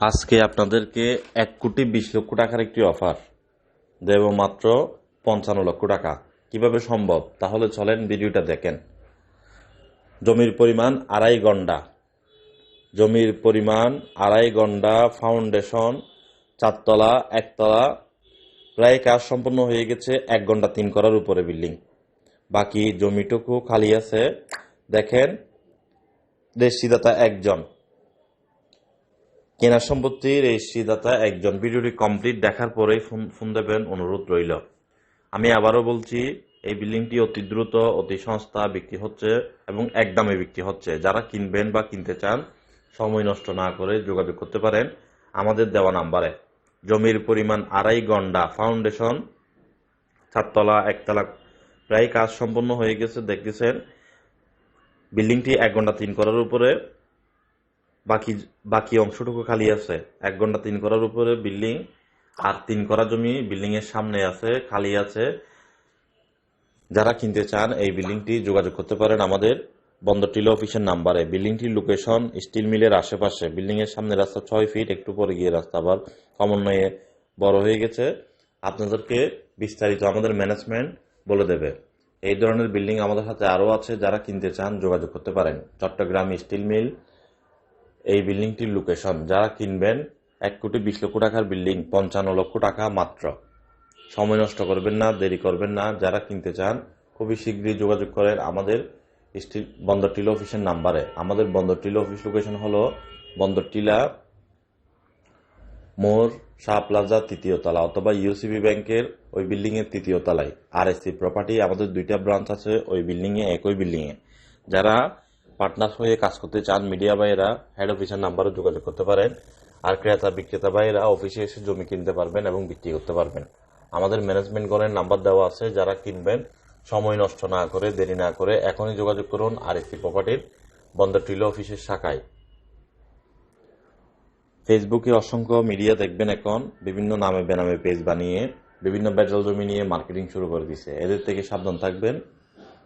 আজকে আপনাদেরকে এক কোটি বিশ লক্ষ টাকার একটি অফার। দেব মাত্র পঞ্চান্ন লক্ষ টাকা। কীভাবে সম্ভব? তাহলে চলেন ভিডিওটা দেখেন। জমির পরিমাণ আড়াই গন্ডা। জমির পরিমাণ আড়াই গন্ডা ফাউন্ডেশন চারতলা, একতলা। প্রায় কাজ সম্পন্ন হয়ে গেছে এক ঘণ্টা তিন করার উপরে বিল্ডিং। বাকি জমিটুকু খালি আছে। দেখেন রেজিস্ট্রিদাতা একজন। কেনা সম্পত্তির রেজিস্ট্রিদাতা একজন ভিডিওটি কমপ্লিট দেখার পরেই ফোন দেবেন, অনুরোধ রইল। আমি আবারও বলছি, এই বিল্ডিংটি অতি দ্রুত, অতি সস্তা বিক্রি হচ্ছে এবং একদমে বিক্রি হচ্ছে। যারা কিনবেন বা কিনতে চান, সময় নষ্ট না করে যোগাযোগ করতে পারেন আমাদের দেওয়া নাম্বারে। জমির পরিমাণ আড়াই গন্ডা ফাউন্ডেশন, চারতলা, একতলা প্রায় কাজ সম্পন্ন হয়ে গেছে, দেখতেছেন। বিল্ডিংটি এক ঘণ্টা তিন করার উপরে। বাকি বাকি অংশটুকু খালি আছে। এক ঘণ্টা তিন করার উপরে বিল্ডিং, আর তিন করা জমি বিল্ডিং এর সামনে আছে, খালি আছে। যারা কিনতে চান এই বিল্ডিংটি যোগাযোগ করতে পারেন আমাদের বন্দর টিলো অফিসের নাম্বারে। বিল্ডিংটির লোকেশন স্টিল মিলের আশেপাশে। বিল্ডিং এর সামনে রাস্তা ছয় ফিট, একটু পরে গিয়ে রাস্তা আবার সমন্বয়ে বড় হয়ে গেছে। আপনাদেরকে বিস্তারিত আমাদের ম্যানেজমেন্ট বলে দেবে। এই ধরনের বিল্ডিং আমাদের হাতে আরও আছে, যারা কিনতে চান যোগাযোগ করতে পারেন। চট্টগ্রাম স্টিল মিল এই বিল্ডিংটির লোকেশন যারা কিনবেন এক কোটি বিশ লক্ষ টাকার বিল্ডিং, পঞ্চান্ন লক্ষ টাকা মাত্র। সময় নষ্ট করবেন না, দেরি করবেন না, যারা কিনতে চান খুবই শীঘ্রই যোগাযোগ করেন আমাদের স্টিল বন্দর টিলা অফিসের নাম্বারে। আমাদের বন্দর টিলা অফিস লোকেশন হলো বন্দর টিলা মোর শাহ প্লাজা তৃতীয় তলা অথবা ইউসিবি ব্যাংকের ওই বিল্ডিং এর তৃতীয় তলায়। আর এস সি প্রপার্টি আমাদের দুইটা ব্রাঞ্চ আছে ওই বিল্ডিং এ, একই বিল্ডিং এ। যারা পার্টনার হয়ে কাজ করতে চান, মিডিয়া ভাইয়েরা হেড অফিসের নাম্বারে যোগাযোগ করতে পারেন। আর ক্রেতা, বিক্রেতা ভাইয়েরা অফিসে এসে জমি কিনতে পারবেন এবং বিক্রি করতে পারবেন। আমাদের ম্যানেজমেন্ট গণের নাম্বার দেওয়া আছে, যারা কিনবেন, সময় নষ্ট না করে, দেরি না করে এখনই যোগাযোগ করুন আর এস প্রপার্টির বন্দর টিলো অফিসের শাখায়। ফেসবুকে অসংখ্য মিডিয়া দেখবেন এখন, বিভিন্ন নামে বেনামে পেজ বানিয়ে, বিভিন্ন বেজাল জমি নিয়ে মার্কেটিং শুরু করে দিছে। এদের থেকে সাবধান থাকবেন।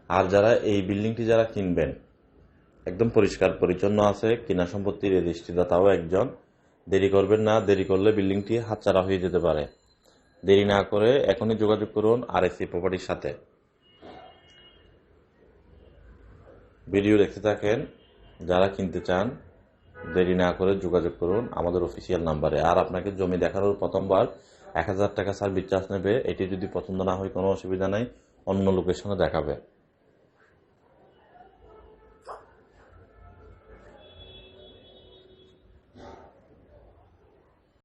আর যারা এই বিল্ডিংটি যারা কিনবেন একদম পরিষ্কার পরিচ্ছন্ন আছে, কিনা সম্পত্তির রেজিস্ট্রিদাতাও একজন। দেরি করবেন না, দেরি করলে বিল্ডিংটি হাতছাড়া হয়ে যেতে পারে। দেরি না করে এখনই যোগাযোগ করুন আর এসি প্রপার্টির সাথে। ভিডিও দেখতে থাকেন, যারা কিনতে চান, দেরি না করে যোগাযোগ করুন আমাদের অফিসিয়াল নাম্বারে। আর আপনাকে জমি দেখানোর প্রথমবার এক হাজার টাকা সার্ভিস চার্জ নেবে, এটি যদি পছন্দ না হয় কোনো অসুবিধা নাই, অন্য লোকেশনে দেখাবে।